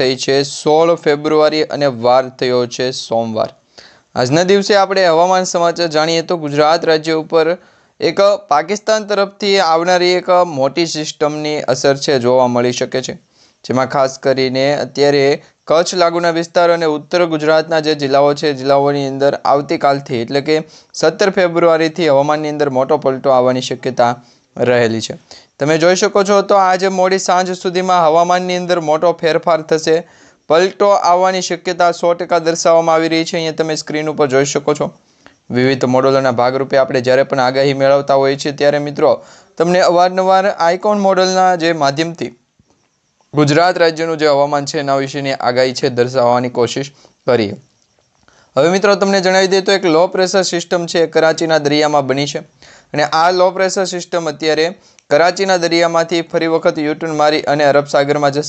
થઈ છે. સોળ ફેબ્રુઆરી અને વાર થયો છે સોમવાર. આજના દિવસે આપણે હવામાન સમાચાર જાણીએ તો ગુજરાત રાજ્ય ઉપર એક પાકિસ્તાન તરફથી આવનારી એક મોટી સિસ્ટમની અસર છે જોવા મળી શકે છે. જેમાં ખાસ કરીને અત્યારે કચ્છ લાગુના વિસ્તાર અને ઉત્તર ગુજરાતના જે જિલ્લાઓ છે, જિલ્લાઓની અંદર આવતીકાલથી એટલે કે સત્તર ફેબ્રુઆરીથી હવામાનની અંદર મોટો પલટો આવવાની શક્યતા રહેલી છે. તમે જોઈ શકો છો તો આજે મોડી સાંજ સુધીમાં હવામાનની અંદર મોટો ફેરફાર થશે. પલટો આવવાની શક્યતા સો ટકા દર્શાવવામાં આવી રહી છે. અહીંયા તમે સ્ક્રીન ઉપર જોઈ શકો છો. વિવિધ મોડલોના ભાગરૂપે આપણે જ્યારે પણ આગાહી મેળવતા હોઈએ છીએ ત્યારે મિત્રો, તમને અવારનવાર આઇકોન મોડલના જે માધ્યમથી ગુજરાત રાજ્યનું જે હવામાન છે એના વિશેની આગાહી છે દર્શાવવાની કોશિશ કરીએ. હવે મિત્રો, તમને જણાવી દઈએ તો એક લો પ્રેશર સિસ્ટમ છે કરાચીના દરિયામાં બની છે. અને આ લો પ્રેશર સિસ્ટમ અત્યારે કરાચીના દરિયામાંથી ફરી વખત યુટર્ન મારી અને અરબ સાગરમાં જશે.